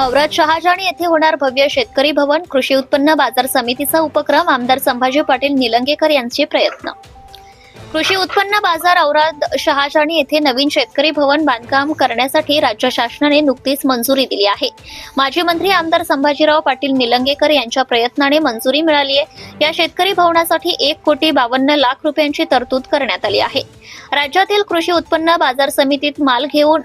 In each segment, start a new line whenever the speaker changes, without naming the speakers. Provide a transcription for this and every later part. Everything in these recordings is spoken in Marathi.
औरत शहाजाणी येथे होणार भव्य शेतकरी भवन कृषी उत्पन्न बाजार समितीचा उपक्रम आमदार संभाजी पाटील निलंगेकर यांचे प्रयत्न. कृषी उत्पन्न बाजार औराद शहाजाणी येथे नवीन शेतकरी भवन बांधकाम करण्यासाठी राज्य शासनाने नुकतीच मंजुरी दिली आहे. माजी मंत्री आमदार संभाजीराव पाटील निलंगेकर यांच्या प्रयत्नाने मंजुरी मिळाली आहे. या शेतकरी भवनासाठी एक कोटी बावन्न लाख रुपयांची तरतूद करण्यात आली आहे. राज्यातील कृषी उत्पन्न बाजार समितीत माल घेऊन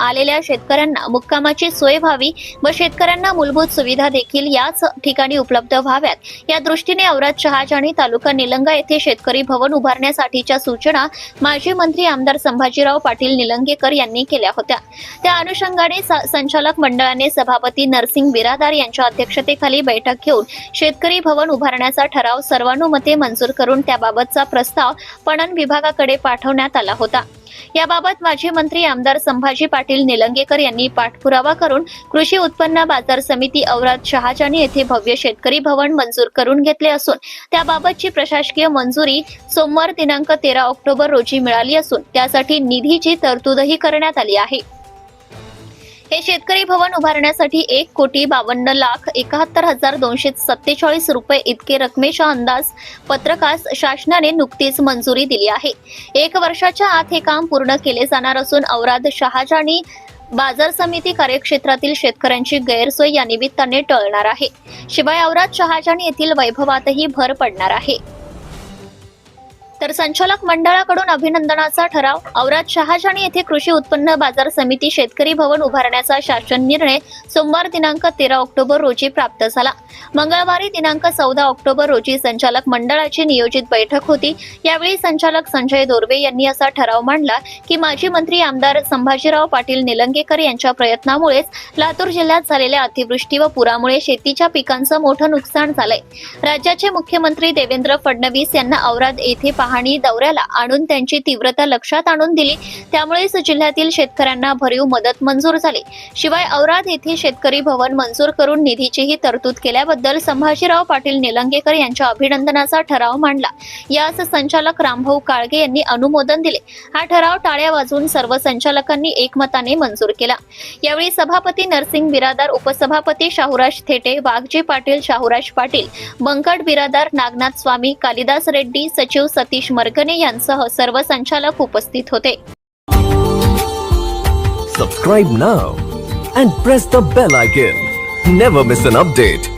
आलेल्या शेतकऱ्यांना मुक्कामाची सोय व्हावी व शेतकऱ्यांना मूलभूत सुविधा देखील याच ठिकाणी उपलब्ध व्हाव्यात. या दृष्टीने औराद शहाजाणी तालुका निलंगा येथे शेतकरी भवन उभारण्यासाठीच्या सूचना माजी मंत्री आमदार संभाजीराव पाटील निलंगेकर यांनी केल्या होत्या. त्या अनुषंगाने स- संचालक मंडळाने सभापती नरसिंग बिरादार यांच्या अध्यक्षतेखाली बैठक घेऊन शेतकरी भवन उभारण्याचा ठराव सर्वानुमते मंजूर करून त्याबाबतचा प्रस्ताव पणन विभागाकडे पाठवण्यात आला होता. याबाबत माजी मंत्री आमदार संभाजी पाटील निलंगेकर यांनी पाठपुरावा करून कृषी उत्पन्न बाजार समिती औरात शहाजानी येथे भव्य शेतकरी भवन मंजूर करून घेतले असून त्याबाबतची प्रशासकीय मंजुरी सोमवार दिनांक तेरा ऑक्टोबर रोजी मिळाली असून त्यासाठी निधीची तरतूदही करण्यात आली आहे. हे शेतकरी भवन उभारण्यासाठी एक कोटी बावन्न लाख एकाहत्तर हजार दोनशे सत्तेचाळीस रुपये इतके रकमेच्या अंदाज पत्रकास शासनाने नुकतीच मंजुरी दिली आहे. एक वर्षाच्या आत हे काम पूर्ण केले जाणार असून औराद शहाजानी बाजार समिती कार्यक्षेत्रातील शेतकऱ्यांची गैरसोय या निमित्ताने टळणार आहे. शिवाय औराद शहाजानी येथील वैभवातही भर पडणार आहे. तर संचालक मंडळाकडून अभिनंदनाचा ठराव. औराद शहाजानी येथे कृषी उत्पन्न बाजार समिती शेतकरी भवन उभारण्याचा शासन निर्णय सोमवार दिनांक तेरा ऑक्टोबर रोजी प्राप्त झाला. मंगळवारी दिनांक चौदा ऑक्टोबर रोजी संचालक मंडळाची नियोजित बैठक होती. यावेळी संचालक संजय दोर्वे यांनी असा ठराव मांडला की माजी मंत्री आमदार संभाजीराव पाटील निलंगेकर यांच्या प्रयत्नामुळेच लातूर जिल्ह्यात झालेल्या अतिवृष्टी व पुरामुळे शेतीच्या पिकांचं मोठं नुकसान झालंय. राज्याचे मुख्यमंत्री देवेंद्र फडणवीस यांना औराद येथे पाहणी दौऱ्याला आणून त्यांची तीव्रता लक्षात आणून दिली. त्यामुळेच जिल्ह्यातील शेतकऱ्यांना भरीव मदत मंजूर झाली. शिवाय औराद येथे शेतकरी भवन मंजूर करून निधीचीही तरतूद केल्याबद्दल संभाजीराव पाटील निलंगेकर यांच्या अभिनंदनाचा ठराव मांडला. यास संचालक रामभाऊ काळगे यांनी अनुमोदन दिले. हा ठराव टाळ्या वाजून सर्व संचालकांनी एकमताने मंजूर केला. यावेळी सभापती नरसिंग बिरादार उपसभापती शाहूराज थेटे वाघजी पाटील शाहूराज पाटील बंकट बिरादार नागनाथ स्वामी कालिदास रेड्डी सचिव सतीश मरकने यांसह सर्व संचालक उपस्थित होते.
सबस्क्राईब ना and press the bell icon never miss an update